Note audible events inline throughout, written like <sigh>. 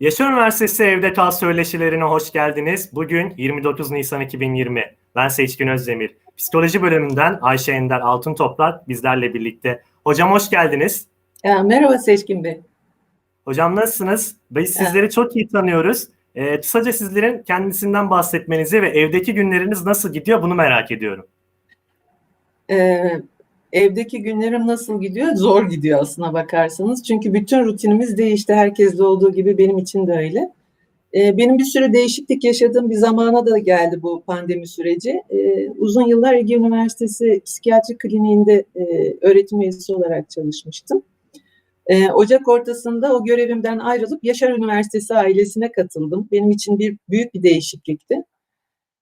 Yaşar Üniversitesi Evde Kal Söyleşilerine hoş geldiniz. Bugün 29 Nisan 2020. Ben Seçkin Özdemir. Psikoloji bölümünden Ayşe Ender Altın Toprak bizlerle birlikte. Hocam hoş geldiniz. Ya, merhaba Seçkin Bey. Hocam nasılsınız? Biz sizleri çok iyi tanıyoruz. Ee, kısaca sizlerin kendisinden bahsetmenizi ve evdeki günleriniz nasıl gidiyor bunu merak ediyorum. Ee, evdeki günlerim nasıl gidiyor? Zor gidiyor aslına bakarsanız. Çünkü bütün rutinimiz değişti. Herkeste olduğu gibi benim için de öyle. Ee, benim bir sürü değişiklik yaşadığım bir zamana da geldi bu pandemi süreci. Ee, uzun yıllar Ege Üniversitesi Psikiyatri Kliniğinde e, öğretim üyesi olarak çalışmıştım. Ee, Ocak ortasında o görevimden ayrılıp Yaşar Üniversitesi ailesine katıldım. Benim için bir büyük bir değişiklikti.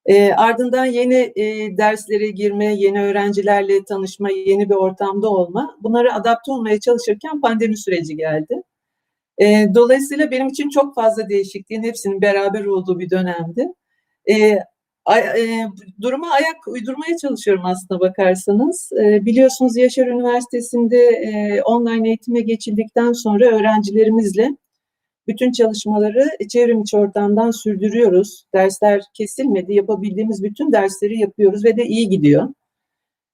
E, ardından yeni e, derslere girme, yeni öğrencilerle tanışma, yeni bir ortamda olma. Bunlara adapte olmaya çalışırken pandemi süreci geldi. E, dolayısıyla benim için çok fazla değişikliğin hepsinin beraber olduğu bir dönemdi. E, a, e, duruma ayak uydurmaya çalışıyorum aslında bakarsanız. E, biliyorsunuz Yaşar Üniversitesi'nde e, online eğitime geçildikten sonra öğrencilerimizle bütün çalışmaları çevrim içi ortamdan sürdürüyoruz. Dersler kesilmedi. Yapabildiğimiz bütün dersleri yapıyoruz ve de iyi gidiyor.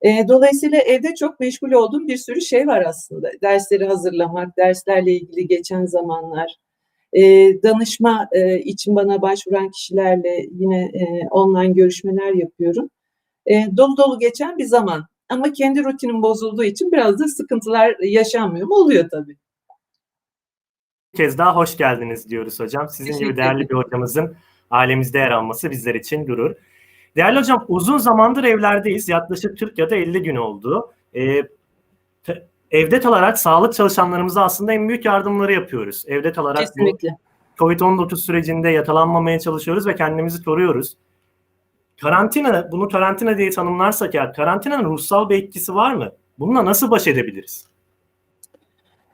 E, dolayısıyla evde çok meşgul olduğum bir sürü şey var aslında. Dersleri hazırlamak, derslerle ilgili geçen zamanlar, e, danışma e, için bana başvuran kişilerle yine e, online görüşmeler yapıyorum. E, dolu dolu geçen bir zaman. Ama kendi rutinim bozulduğu için biraz da sıkıntılar yaşanmıyor mu? Oluyor tabii. Bir kez daha hoş geldiniz diyoruz hocam. Sizin gibi değerli bir hocamızın ailemizde yer alması bizler için gurur. Değerli hocam uzun zamandır evlerdeyiz. Yaklaşık 40 ya da 50 gün oldu. Ee, te, evde kalarak sağlık çalışanlarımıza aslında en büyük yardımları yapıyoruz. Evde kalarak Kesinlikle. COVID-19 sürecinde yakalanmamaya çalışıyoruz ve kendimizi koruyoruz. Karantina, bunu karantina diye tanımlarsak ya karantinanın ruhsal bir etkisi var mı? Bununla nasıl baş edebiliriz?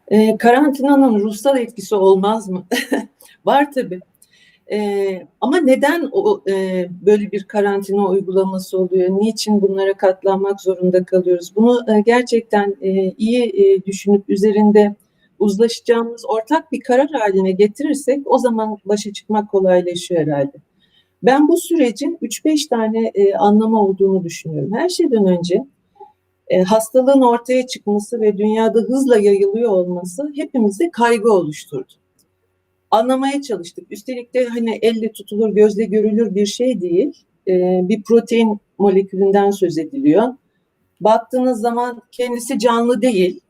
E, karantinanın ruhsal etkisi olmaz mı? <laughs> Var tabii. E, ama neden o e, böyle bir karantina uygulaması oluyor? Niçin bunlara katlanmak zorunda kalıyoruz? Bunu e, gerçekten e, iyi e, düşünüp üzerinde uzlaşacağımız ortak bir karar haline getirirsek o zaman başa çıkmak kolaylaşıyor herhalde. Ben bu sürecin 3-5 tane e, anlamı olduğunu düşünüyorum. Her şeyden önce e, hastalığın ortaya çıkması ve dünyada hızla yayılıyor olması hepimizde kaygı oluşturdu. Anlamaya çalıştık. Üstelik de hani elle tutulur, gözle görülür bir şey değil. E, bir protein molekülünden söz ediliyor. Baktığınız zaman kendisi canlı değil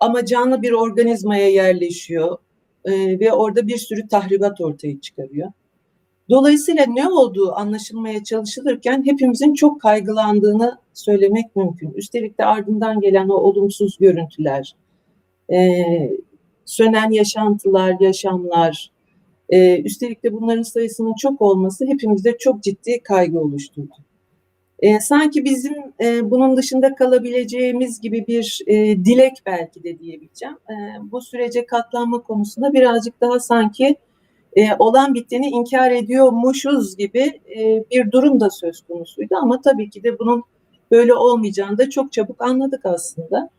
ama canlı bir organizmaya yerleşiyor e, ve orada bir sürü tahribat ortaya çıkarıyor. Dolayısıyla ne olduğu anlaşılmaya çalışılırken hepimizin çok kaygılandığını söylemek mümkün. Üstelik de ardından gelen o olumsuz görüntüler, e, sönen yaşantılar, yaşamlar, e, üstelik de bunların sayısının çok olması hepimizde çok ciddi kaygı oluşturdu. E, sanki bizim e, bunun dışında kalabileceğimiz gibi bir e, dilek belki de diyebileceğim. E, bu sürece katlanma konusunda birazcık daha sanki e, olan biteni inkar ediyormuşuz gibi e, bir durum da söz konusuydu. Ama tabii ki de bunun böyle olmayacağını da çok çabuk anladık aslında.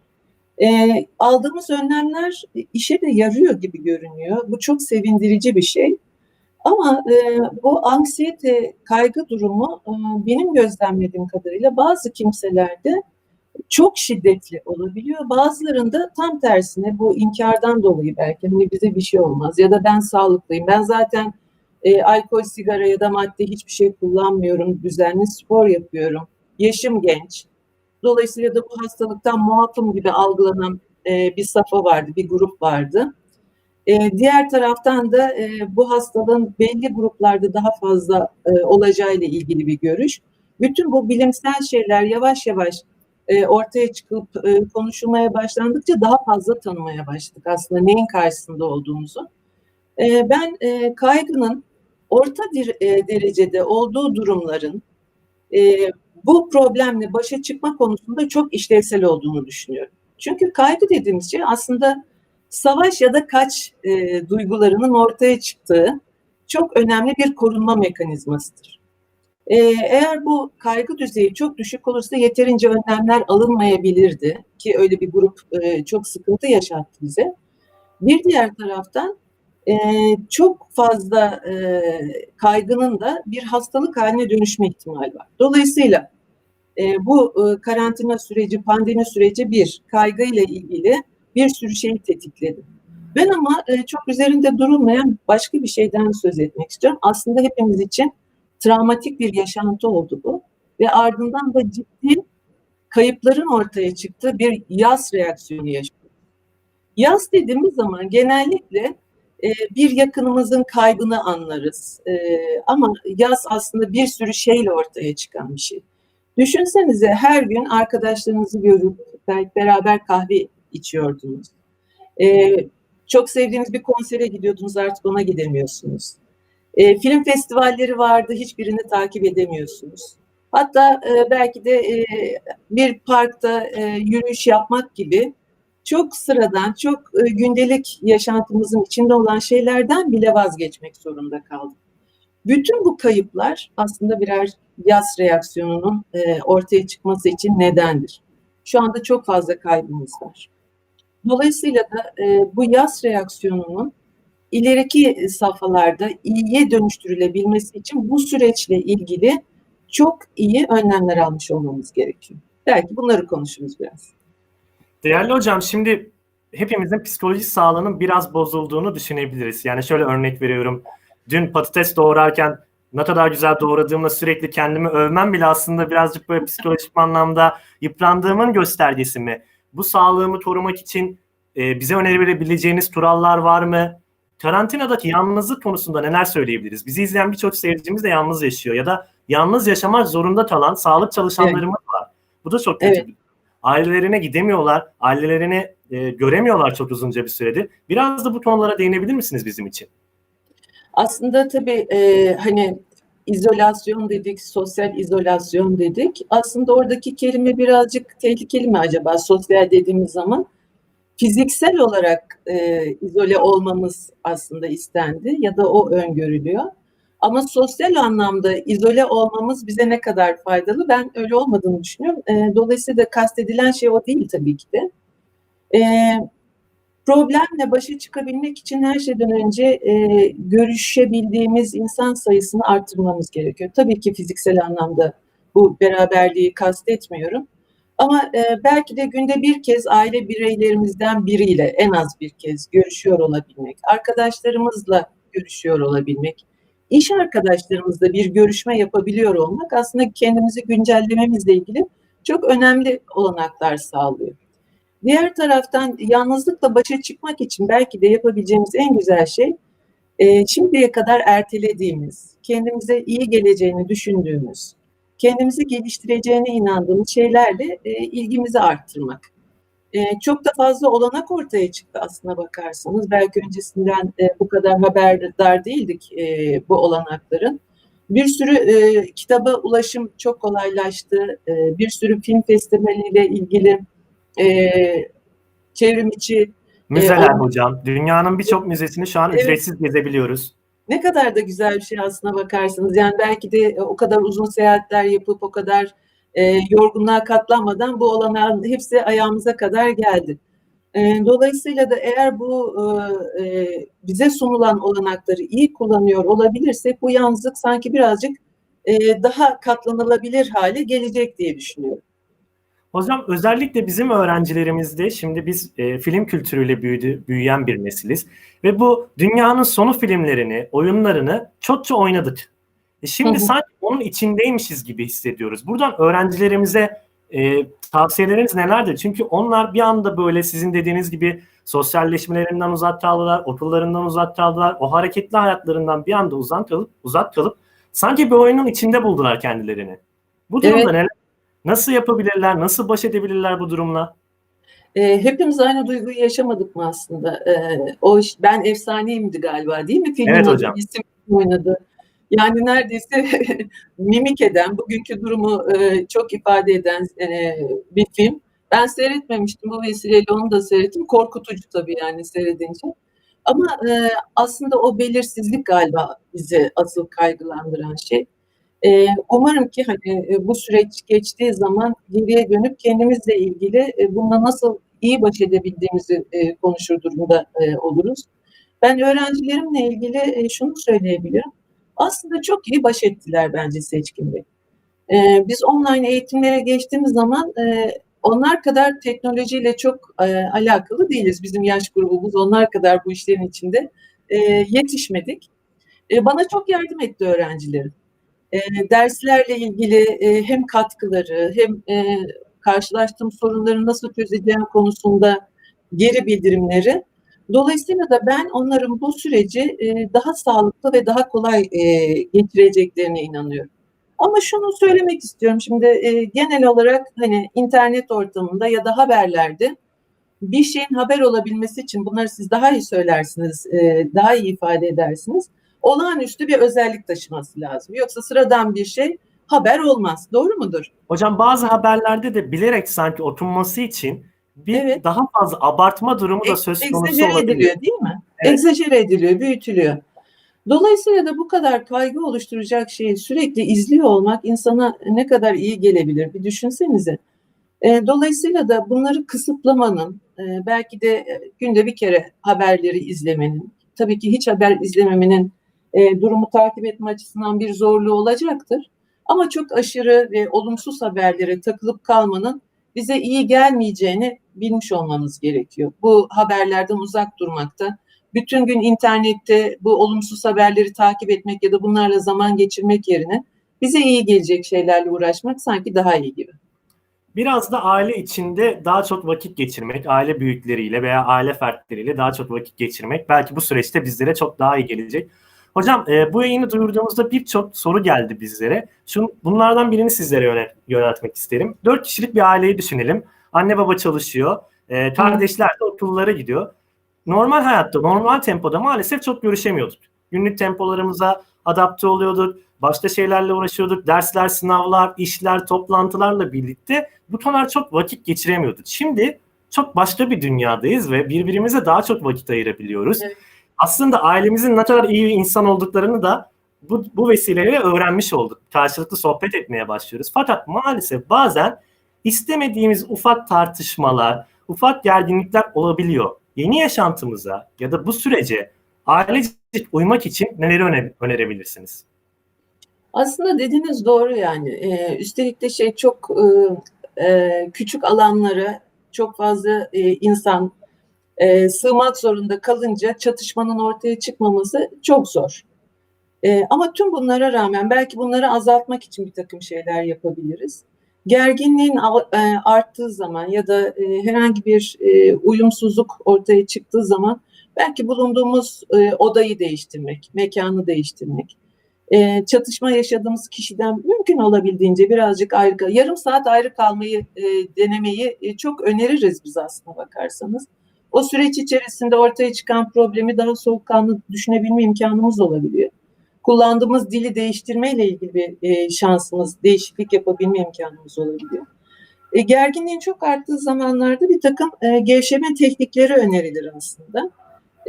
E, aldığımız önlemler işe de yarıyor gibi görünüyor. Bu çok sevindirici bir şey. Ama e, bu anksiyete, kaygı durumu e, benim gözlemlediğim kadarıyla bazı kimselerde çok şiddetli olabiliyor. Bazılarında tam tersine bu inkardan dolayı belki hani bize bir şey olmaz ya da ben sağlıklıyım. Ben zaten e, alkol, sigara ya da madde hiçbir şey kullanmıyorum. Düzenli spor yapıyorum. Yaşım genç. Dolayısıyla da bu hastalıktan muafım gibi algılanan e, bir safa vardı, bir grup vardı. E, diğer taraftan da e, bu hastalığın belli gruplarda daha fazla e, olacağıyla ilgili bir görüş. Bütün bu bilimsel şeyler yavaş yavaş e, ortaya çıkıp e, konuşulmaya başlandıkça daha fazla tanımaya başladık aslında neyin karşısında olduğumuzu. E, ben kaygının orta dir, derecede olduğu durumların bu problemle başa çıkma konusunda çok işlevsel olduğunu düşünüyorum. Çünkü kaygı dediğimiz şey aslında savaş ya da kaç duygularının ortaya çıktığı çok önemli bir korunma mekanizmasıdır. Ee, eğer bu kaygı düzeyi çok düşük olursa yeterince önlemler alınmayabilirdi ki öyle bir grup e, çok sıkıntı yaşattı bize. Bir diğer taraftan e, çok fazla e, kaygının da bir hastalık haline dönüşme ihtimali var. Dolayısıyla bu karantina süreci, pandemi süreci bir kaygıyla ilgili bir sürü şeyi tetikledi. Ben ama çok üzerinde durulmayan başka bir şeyden söz etmek istiyorum. Aslında hepimiz için travmatik bir yaşantı oldu bu ve ardından da ciddi kayıpların ortaya çıktığı bir yaz reaksiyonu yaşıyoruz. Yaz dediğimiz zaman genellikle e, bir yakınımızın kaybını anlarız. E, ama yaz aslında bir sürü şeyle ortaya çıkan bir şey. Düşünsenize her gün arkadaşlarınızı görüp belki beraber kahve içiyordunuz. E, çok sevdiğiniz bir konsere gidiyordunuz artık ona gidemiyorsunuz. E, film festivalleri vardı hiçbirini takip edemiyorsunuz. Hatta e, belki de e, bir parkta e, yürüyüş yapmak gibi çok sıradan, çok e, gündelik yaşantımızın içinde olan şeylerden bile vazgeçmek zorunda kaldık. Bütün bu kayıplar aslında birer yaz reaksiyonunun e, ortaya çıkması için nedendir. Şu anda çok fazla kaybımız var. Dolayısıyla da e, bu yaz reaksiyonunun ileriki safhalarda iyiye dönüştürülebilmesi için bu süreçle ilgili çok iyi önlemler almış olmamız gerekiyor. Belki bunları konuşuruz biraz. Değerli hocam şimdi hepimizin psikoloji sağlığının biraz bozulduğunu düşünebiliriz. Yani şöyle örnek veriyorum. Dün patates doğrarken ne kadar güzel doğradığımla sürekli kendimi övmem bile aslında birazcık böyle psikolojik anlamda yıprandığımın göstergesi mi? Bu sağlığımı korumak için e, bize önerebileceğiniz kurallar var mı? Karantinadaki yalnızlık konusunda neler söyleyebiliriz? Bizi izleyen birçok seyircimiz de yalnız yaşıyor ya da yalnız yaşamak zorunda kalan sağlık çalışanlarımız evet. var. Bu da çok kötü. Evet. Ailelerine gidemiyorlar, ailelerini e, göremiyorlar çok uzunca bir süredir. Biraz da bu konulara değinebilir misiniz bizim için? Aslında tabii e, hani izolasyon dedik, sosyal izolasyon dedik. Aslında oradaki kelime birazcık tehlikeli mi acaba sosyal dediğimiz zaman? Fiziksel olarak e, izole olmamız aslında istendi ya da o öngörülüyor. Ama sosyal anlamda izole olmamız bize ne kadar faydalı? Ben öyle olmadığını düşünüyorum. E, dolayısıyla kastedilen şey o değil tabii ki de. E, problemle başa çıkabilmek için her şeyden önce e, görüşebildiğimiz insan sayısını arttırmamız gerekiyor. Tabii ki fiziksel anlamda bu beraberliği kastetmiyorum. Ama e, belki de günde bir kez aile bireylerimizden biriyle en az bir kez görüşüyor olabilmek, arkadaşlarımızla görüşüyor olabilmek, iş arkadaşlarımızla bir görüşme yapabiliyor olmak aslında kendimizi güncellememizle ilgili çok önemli olanaklar sağlıyor. Diğer taraftan yalnızlıkla başa çıkmak için belki de yapabileceğimiz en güzel şey e, şimdiye kadar ertelediğimiz, kendimize iyi geleceğini düşündüğümüz, kendimizi geliştireceğine inandığımız şeylerle e, ilgimizi arttırmak. E, çok da fazla olanak ortaya çıktı aslına bakarsanız. Belki öncesinden e, bu kadar haberdar değildik e, bu olanakların. Bir sürü e, kitaba ulaşım çok kolaylaştı. E, bir sürü film festivaliyle ilgili e, çevrim içi Müzeler e, hocam. Dünyanın birçok müzesini şu an evet. ücretsiz gezebiliyoruz. Ne kadar da güzel bir şey aslına bakarsanız. Yani belki de o kadar uzun seyahatler yapıp o kadar e, yorgunluğa katlanmadan bu olanların hepsi ayağımıza kadar geldi. E, dolayısıyla da eğer bu e, bize sunulan olanakları iyi kullanıyor olabilirsek bu yalnızlık sanki birazcık e, daha katlanılabilir hale gelecek diye düşünüyorum. Hocam özellikle bizim öğrencilerimizde şimdi biz e, film kültürüyle büyüdü, büyüyen bir nesiliz ve bu dünyanın sonu filmlerini, oyunlarını çokça oynadık. E şimdi hı hı. sanki onun içindeymişiz gibi hissediyoruz. Buradan öğrencilerimize e, tavsiyeleriniz nelerdir? Çünkü onlar bir anda böyle sizin dediğiniz gibi sosyalleşmelerinden uzak kaldılar, okullarından uzak kaldılar, o hareketli hayatlarından bir anda uzak kalıp uzak kalıp sanki bir oyunun içinde buldular kendilerini. Bu durumda evet. neler Nasıl yapabilirler? Nasıl baş edebilirler bu durumla? E, hepimiz aynı duyguyu yaşamadık mı aslında? E, o ben efsaneyimdi galiba değil mi? Filmin evet hocam. isim oynadı. Yani neredeyse <laughs> mimik eden, bugünkü durumu e, çok ifade eden e, bir film. Ben seyretmemiştim bu vesileyle onu da seyrettim. Korkutucu tabii yani seyredince. Ama e, aslında o belirsizlik galiba bizi asıl kaygılandıran şey. E, umarım ki hani e, bu süreç geçtiği zaman geriye dönüp kendimizle ilgili e, bununla nasıl iyi baş edebildiğimizi e, konuşur durumda e, oluruz. Ben öğrencilerimle ilgili e, şunu söyleyebilirim. Aslında çok iyi baş ettiler bence Seçkin Bey. E, biz online eğitimlere geçtiğimiz zaman e, onlar kadar teknolojiyle çok e, alakalı değiliz. Bizim yaş grubumuz onlar kadar bu işlerin içinde e, yetişmedik. E, bana çok yardım etti öğrencilerim. E, derslerle ilgili e, hem katkıları hem e, karşılaştığım sorunları nasıl çözeceğim konusunda geri bildirimleri. Dolayısıyla da ben onların bu süreci e, daha sağlıklı ve daha kolay e, geçireceklerine inanıyorum. Ama şunu söylemek istiyorum şimdi e, genel olarak hani internet ortamında ya da haberlerde bir şeyin haber olabilmesi için bunları siz daha iyi söylersiniz, e, daha iyi ifade edersiniz. Olağanüstü bir özellik taşıması lazım. Yoksa sıradan bir şey haber olmaz. Doğru mudur? Hocam bazı haberlerde de bilerek sanki okunması için bir Evet. daha fazla abartma durumu da söz konusu Egzajere olabiliyor. ediliyor değil mi? Evet. Egzajere ediliyor, büyütülüyor. Dolayısıyla da bu kadar kaygı oluşturacak şeyi sürekli izliyor olmak insana ne kadar iyi gelebilir bir düşünsenize. E, dolayısıyla da bunları kısıtlamanın, e, belki de e, günde bir kere haberleri izlemenin, tabii ki hiç haber izlememenin e, durumu takip etme açısından bir zorluğu olacaktır. Ama çok aşırı ve olumsuz haberlere takılıp kalmanın bize iyi gelmeyeceğini bilmiş olmamız gerekiyor. Bu haberlerden uzak durmakta, bütün gün internette bu olumsuz haberleri takip etmek ya da bunlarla zaman geçirmek yerine bize iyi gelecek şeylerle uğraşmak sanki daha iyi gibi. Biraz da aile içinde daha çok vakit geçirmek, aile büyükleriyle veya aile fertleriyle daha çok vakit geçirmek belki bu süreçte bizlere çok daha iyi gelecek. Hocam e, bu yayını duyurduğumuzda birçok soru geldi bizlere. Şun, bunlardan birini sizlere yönet, yöneltmek isterim. Dört kişilik bir aileyi düşünelim. Anne baba çalışıyor, e, kardeşler de okullara gidiyor. Normal hayatta, normal tempoda maalesef çok görüşemiyorduk. Günlük tempolarımıza adapte oluyorduk, başka şeylerle uğraşıyorduk. Dersler, sınavlar, işler, toplantılarla birlikte bu kadar çok vakit geçiremiyorduk. Şimdi çok başka bir dünyadayız ve birbirimize daha çok vakit ayırabiliyoruz. Evet. Aslında ailemizin ne kadar iyi insan olduklarını da bu, bu vesileyle öğrenmiş olduk. Karşılıklı sohbet etmeye başlıyoruz. Fakat maalesef bazen istemediğimiz ufak tartışmalar, ufak gerginlikler olabiliyor. Yeni yaşantımıza ya da bu sürece ailecek uymak için neleri öne- önerebilirsiniz? Aslında dediğiniz doğru yani. Ee, üstelik de şey çok e, küçük alanlara çok fazla e, insan e, sığmak zorunda kalınca çatışmanın ortaya çıkmaması çok zor. E, ama tüm bunlara rağmen belki bunları azaltmak için bir takım şeyler yapabiliriz. Gerginliğin e, arttığı zaman ya da e, herhangi bir e, uyumsuzluk ortaya çıktığı zaman belki bulunduğumuz odayı değiştirmek, mekanı değiştirmek, çatışma yaşadığımız kişiden mümkün olabildiğince birazcık ayrı, yarım saat ayrı kalmayı denemeyi çok öneririz biz aslına bakarsanız. O süreç içerisinde ortaya çıkan problemi daha soğukkanlı düşünebilme imkanımız olabiliyor. Kullandığımız dili değiştirmeyle ilgili bir e, şansımız, değişiklik yapabilme imkanımız olabiliyor. E, gerginliğin çok arttığı zamanlarda bir takım e, gevşeme teknikleri önerilir aslında.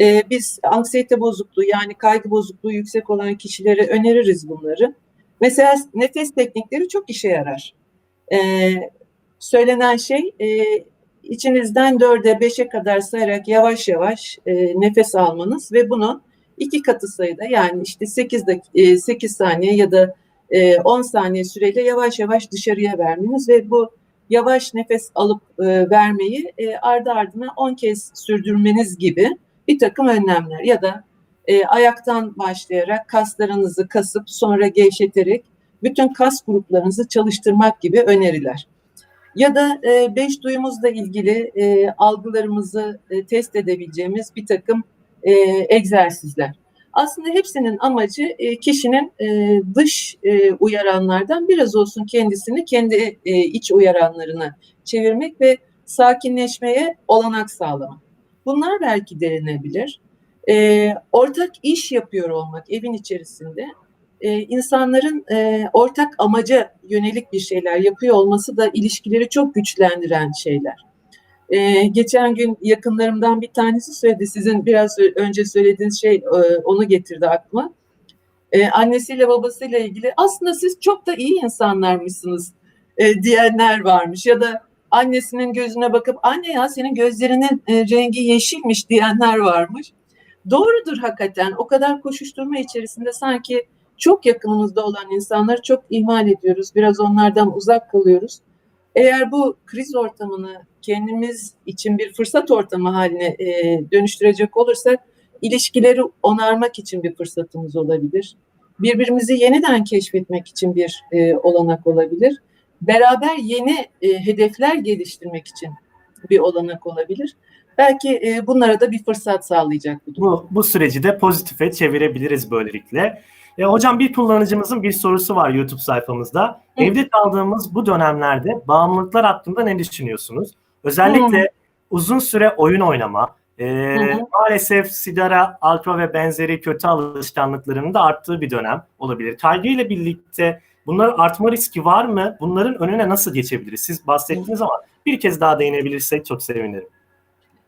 E, biz anksiyete bozukluğu yani kaygı bozukluğu yüksek olan kişilere öneririz bunları. Mesela nefes teknikleri çok işe yarar. E, söylenen şey e, içinizden dörde beşe kadar sayarak yavaş yavaş e, nefes almanız ve bunu iki katı sayıda yani işte 8, dak- e, 8 saniye ya da e, 10 saniye süreyle yavaş yavaş dışarıya vermeniz ve bu yavaş nefes alıp e, vermeyi e, ardı ardına 10 kez sürdürmeniz gibi bir takım önlemler ya da e, ayaktan başlayarak kaslarınızı kasıp sonra gevşeterek bütün kas gruplarınızı çalıştırmak gibi öneriler. Ya da e, beş duyumuzla ilgili e, algılarımızı e, test edebileceğimiz bir takım e, egzersizler. Aslında hepsinin amacı e, kişinin e, dış e, uyaranlardan biraz olsun kendisini kendi e, iç uyaranlarına çevirmek ve sakinleşmeye olanak sağlamak. Bunlar belki denenebilir. E, ortak iş yapıyor olmak evin içerisinde e, insanların e, ortak amaca yönelik bir şeyler yapıyor olması da ilişkileri çok güçlendiren şeyler. E, geçen gün yakınlarımdan bir tanesi söyledi. Sizin biraz önce söylediğiniz şey e, onu getirdi aklıma. Annesiyle babasıyla ilgili aslında siz çok da iyi insanlarmışsınız diyenler varmış. Ya da annesinin gözüne bakıp anne ya senin gözlerinin rengi yeşilmiş diyenler varmış. Doğrudur hakikaten. O kadar koşuşturma içerisinde sanki çok yakınımızda olan insanları çok ihmal ediyoruz. Biraz onlardan uzak kalıyoruz. Eğer bu kriz ortamını kendimiz için bir fırsat ortamı haline e, dönüştürecek olursak ilişkileri onarmak için bir fırsatımız olabilir. Birbirimizi yeniden keşfetmek için bir e, olanak olabilir. Beraber yeni e, hedefler geliştirmek için bir olanak olabilir. Belki e, bunlara da bir fırsat sağlayacak bu durum. Bu, bu süreci de pozitife çevirebiliriz böylelikle. E, hocam bir kullanıcımızın bir sorusu var YouTube sayfamızda. Hı. Evde kaldığımız bu dönemlerde bağımlılıklar hakkında ne düşünüyorsunuz? Özellikle uzun süre oyun oynama, e, hı. maalesef sigara, alkol ve benzeri kötü alışkanlıklarının da arttığı bir dönem olabilir. Kaygıyla birlikte bunların artma riski var mı? Bunların önüne nasıl geçebiliriz? Siz bahsettiniz ama bir kez daha değinebilirsek çok sevinirim.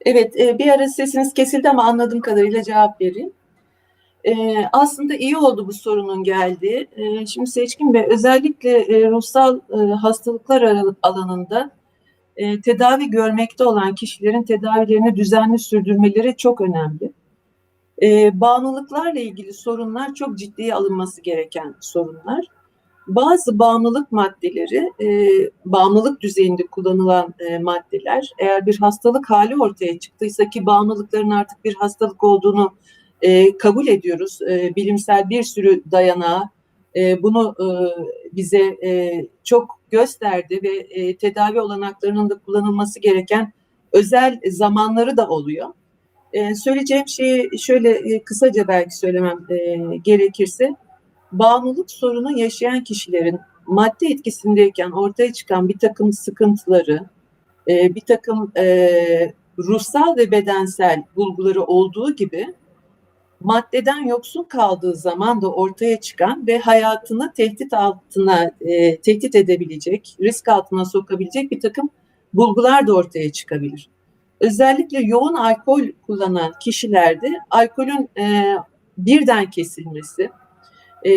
Evet, e, bir ara sesiniz kesildi ama anladığım kadarıyla cevap vereyim. E, aslında iyi oldu bu sorunun geldiği. E, şimdi Seçkin Bey, özellikle e, ruhsal e, hastalıklar al- alanında e, tedavi görmekte olan kişilerin tedavilerini düzenli sürdürmeleri çok önemli. E, bağımlılıklarla ilgili sorunlar çok ciddiye alınması gereken sorunlar. Bazı bağımlılık maddeleri, e, bağımlılık düzeyinde kullanılan e, maddeler, eğer bir hastalık hali ortaya çıktıysa ki bağımlılıkların artık bir hastalık olduğunu e, kabul ediyoruz. E, bilimsel bir sürü dayanağı e, bunu e, bize e, çok gösterdi ve e, tedavi olanaklarının da kullanılması gereken özel zamanları da oluyor. E, söyleyeceğim şeyi şöyle e, kısaca belki söylemem e, gerekirse, bağımlılık sorunu yaşayan kişilerin madde etkisindeyken ortaya çıkan bir takım sıkıntıları, e, bir takım e, ruhsal ve bedensel bulguları olduğu gibi maddeden yoksun kaldığı zaman da ortaya çıkan ve hayatını tehdit altına e, tehdit edebilecek, risk altına sokabilecek bir takım bulgular da ortaya çıkabilir. Özellikle yoğun alkol kullanan kişilerde alkolün e, birden kesilmesi e,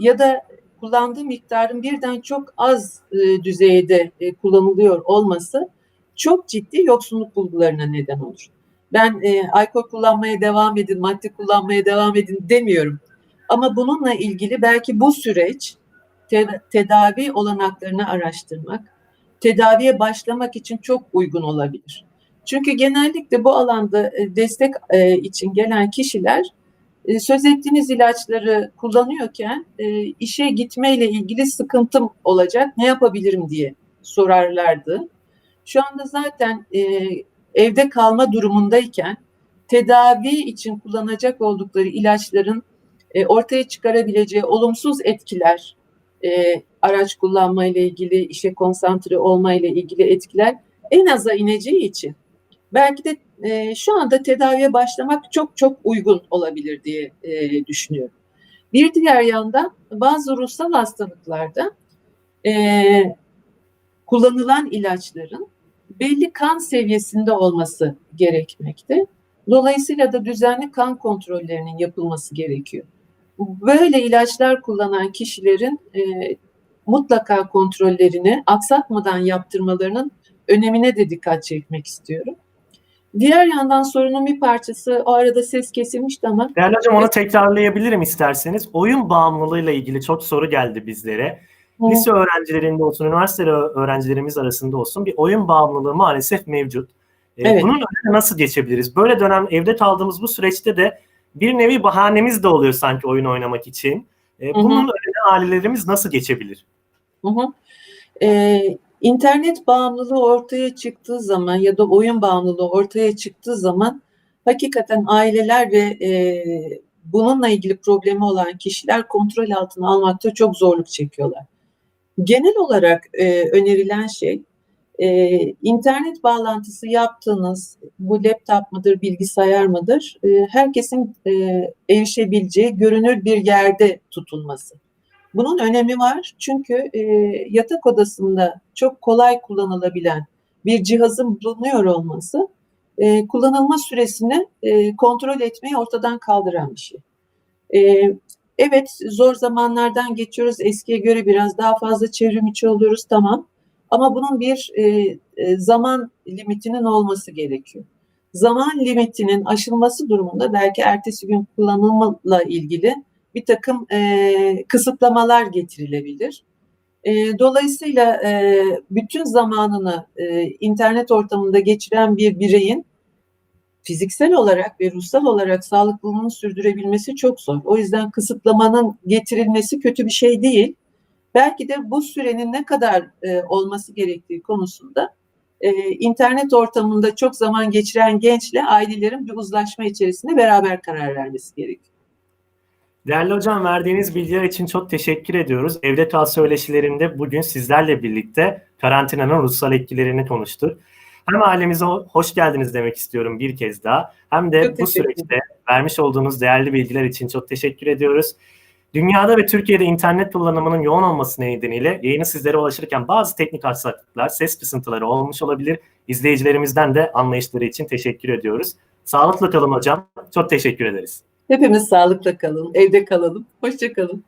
ya da kullandığı miktarın birden çok az e, düzeyde e, kullanılıyor olması çok ciddi yoksunluk bulgularına neden olur. Ben e, alkol kullanmaya devam edin, madde kullanmaya devam edin demiyorum. Ama bununla ilgili belki bu süreç te- tedavi olanaklarını araştırmak, tedaviye başlamak için çok uygun olabilir. Çünkü genellikle bu alanda e, destek e, için gelen kişiler e, söz ettiğiniz ilaçları kullanıyorken işe gitmeyle ilgili sıkıntım olacak, ne yapabilirim diye sorarlardı. Şu anda zaten evde kalma durumundayken tedavi için kullanacak oldukları ilaçların e, ortaya çıkarabileceği olumsuz etkiler, e, araç kullanma ile ilgili, işe konsantre olma ile ilgili etkiler en aza ineceği için belki de e, şu anda tedaviye başlamak çok çok uygun olabilir diye e, düşünüyorum. Bir diğer yandan bazı ruhsal hastalıklarda e, kullanılan ilaçların belli kan seviyesinde olması gerekmekte. Dolayısıyla da düzenli kan kontrollerinin yapılması gerekiyor. Böyle ilaçlar kullanan kişilerin e, mutlaka kontrollerini aksatmadan yaptırmalarının önemine de dikkat çekmek istiyorum. Diğer yandan sorunun bir parçası o arada ses kesilmişti ama Değerli hocam onu tekrarlayabilirim isterseniz. Oyun bağımlılığıyla ilgili çok soru geldi bizlere. Lise öğrencilerinde olsun, üniversite öğrencilerimiz arasında olsun bir oyun bağımlılığı maalesef mevcut. Ee, Evet. Bunun önüne nasıl geçebiliriz? Böyle dönem evde kaldığımız bu süreçte de bir nevi bahanemiz de oluyor sanki oyun oynamak için. Ee, hı. Bunun önüne ailelerimiz nasıl geçebilir? Hı hı. Ee, internet bağımlılığı ortaya çıktığı zaman ya da oyun bağımlılığı ortaya çıktığı zaman hakikaten aileler ve e, bununla ilgili problemi olan kişiler kontrol altına almakta çok zorluk çekiyorlar. Genel olarak e, önerilen şey e, internet bağlantısı yaptığınız bu laptop mıdır, bilgisayar mıdır e, herkesin e, erişebileceği görünür bir yerde tutulması. Bunun önemi var çünkü e, yatak odasında çok kolay kullanılabilen bir cihazın bulunuyor olması e, kullanılma süresini e, kontrol etmeyi ortadan kaldıran bir şey. E, evet zor zamanlardan geçiyoruz eskiye göre biraz daha fazla çevrim içi oluyoruz tamam ama bunun bir e, e, zaman limitinin olması gerekiyor. zaman limitinin aşılması durumunda belki ertesi gün kullanımla ilgili bir takım e, kısıtlamalar getirilebilir. E, dolayısıyla e, bütün zamanını e, internet ortamında geçiren bir bireyin fiziksel olarak ve ruhsal olarak sağlıklılığını sürdürebilmesi çok zor. O yüzden kısıtlamanın getirilmesi kötü bir şey değil. Belki de bu sürenin ne kadar e, olması gerektiği konusunda e, internet ortamında çok zaman geçiren gençle ailelerin bir uzlaşma içerisinde beraber karar vermesi gerekiyor. Değerli hocam verdiğiniz bilgiler için çok teşekkür ediyoruz. Evde kal söyleşilerinde bugün sizlerle birlikte karantinanın ruhsal etkilerini konuştuk. Hem ailemize hoş geldiniz demek istiyorum bir kez daha. Hem de Çok bu süreçte vermiş olduğunuz değerli bilgiler için çok teşekkür ediyoruz. Dünyada ve Türkiye'de internet kullanımının yoğun olması nedeniyle yayını sizlere ulaşırken bazı teknik aksaklıklar, ses kısıntıları olmuş olabilir. İzleyicilerimizden de anlayışları için teşekkür ediyoruz. Sağlıklı kalın hocam. Çok teşekkür ederiz. Hepimiz sağlıkla kalın, evde kalalım. Hoşçakalın.